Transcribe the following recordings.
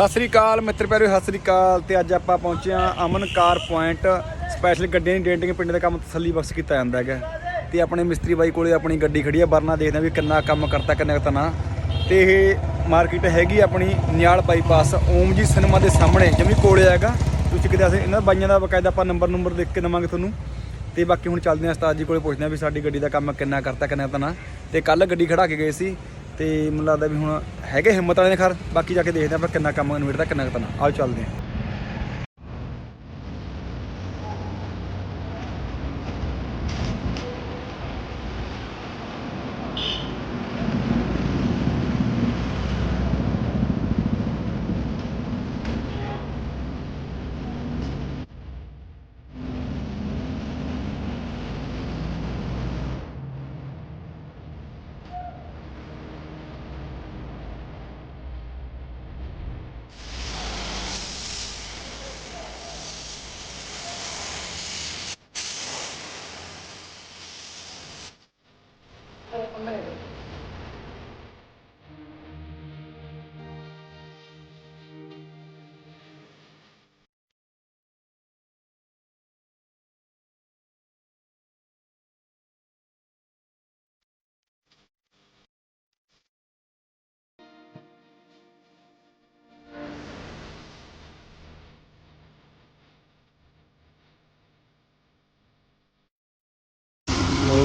ਸਤਿ ਸ੍ਰੀ ਅਕਾਲ ਮਿੱਤਰ ਪਿਆਰਿਓ, ਸਤਿ ਸ੍ਰੀ ਅਕਾਲ ਤੇ ਅੱਜ ਆਪਾਂ ਪਹੁੰਚੇ ਹਾਂ ਅਮਨ ਕਾਰ ਪੁਆਇੰਟ। ਸਪੈਸ਼ਲ ਗੱਡੀਆਂ ਦੀ ਡੇਂਟਿੰਗ ਪਿੰਡ ਦਾ ਕੰਮ ਤਸੱਲੀ ਬਖਸ਼ ਕੀਤਾ ਜਾਂਦਾ ਹੈਗਾ। ਤੇ ਆਪਣੇ ਮਿਸਤਰੀ ਬਾਈ ਕੋਲੇ ਆਪਣੀ ਗੱਡੀ ਖੜੀ ਆ, ਵਰਨਾ ਦੇਖਦੇ ਹਾਂ ਵੀ ਕਿੰਨਾ ਕੰਮ ਕਰਤਾ, ਕਿੰਨਾ ਕੁ ਨਾ। ਤੇ ਇਹ ਮਾਰਕੀਟ ਹੈਗੀ ਆਪਣੀ ਨਿਆਲ ਬਾਈਪਾਸ ਓਮ ਜੀ ਸਿਨੇਮਾ ਦੇ ਸਾਹਮਣੇ, ਜਮੀ ਕੋਲੇ ਹੈਗਾ। ਤੁਸੀਂ ਕਿਤੇ ਅਸੀਂ ਇਹਨਾਂ ਬਾਈਆਂ ਦਾ ਬਕਾਇਦਾ ਆਪਾਂ ਨੰਬਰ ਨੰਬਰ ਦੇਖ ਕੇ ਦਵਾਂਗੇ ਤੁਹਾਨੂੰ। ਤੇ ਬਾਕੀ ਹੁਣ ਚੱਲਦੇ ਹਾਂ ਉਸਤਾਦ ਜੀ ਕੋਲੇ ਪੁੱਛਦੇ ਹਾਂ ਵੀ ਸਾਡੀ ਗੱਡੀ ਦਾ ਕੰਮ ਕਿੰਨਾ ਕਰਤਾ, ਕਿੰਨਾ ਕੁ ਨਾ। ਤੇ ਕੱਲ ਗੱਡੀ ਖੜਾ ਕੇ ਗਏ ਸੀ। ਤੇ ਮੈਨੂੰ ਲੱਗਦਾ ਵੀ ਹੁਣ ਹੈਗੇ ਹਿੰਮਤ ਵਾਲੇ ਨੇ ਖਰ, ਬਾਕੀ ਜਾ ਕੇ ਦੇਖਦੇ ਆਪਾਂ ਕਿੰਨਾ ਕੰਮ ਨਿਬੜਦਾ ਕਿੰਨਾ ਕੁ ਨਾ। ਆਓ ਚੱਲਦੇ ਹਾਂ।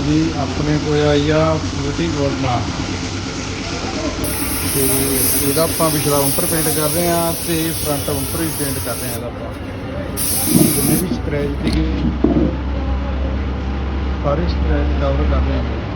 ਜੀ ਆਪਣੇ ਕੋਲ ਆਈ ਆ ਬਿਊਟੀ ਗੋਲਮਾ ਤੇ ਇਹਦਾ ਆਪਾਂ ਪਿਛਲਾ ਬੰਪਰ ਪੇਂਟ ਕਰ ਰਹੇ ਆ ਤੇ ਫਰੰਟ ਬੰਪਰ ਵੀ ਪੇਂਟ ਕਰ ਰਹੇ ਆ ਇਹਦਾ ਆਪਾਂ। ਜਿੰਨੇ ਵੀ ਸਕ੍ਰੈਚ ਸੀਗੇ, ਸਾਰੇ ਸਕ੍ਰੈਚ ਕਵਰ ਕਰ ਰਹੇ ਆ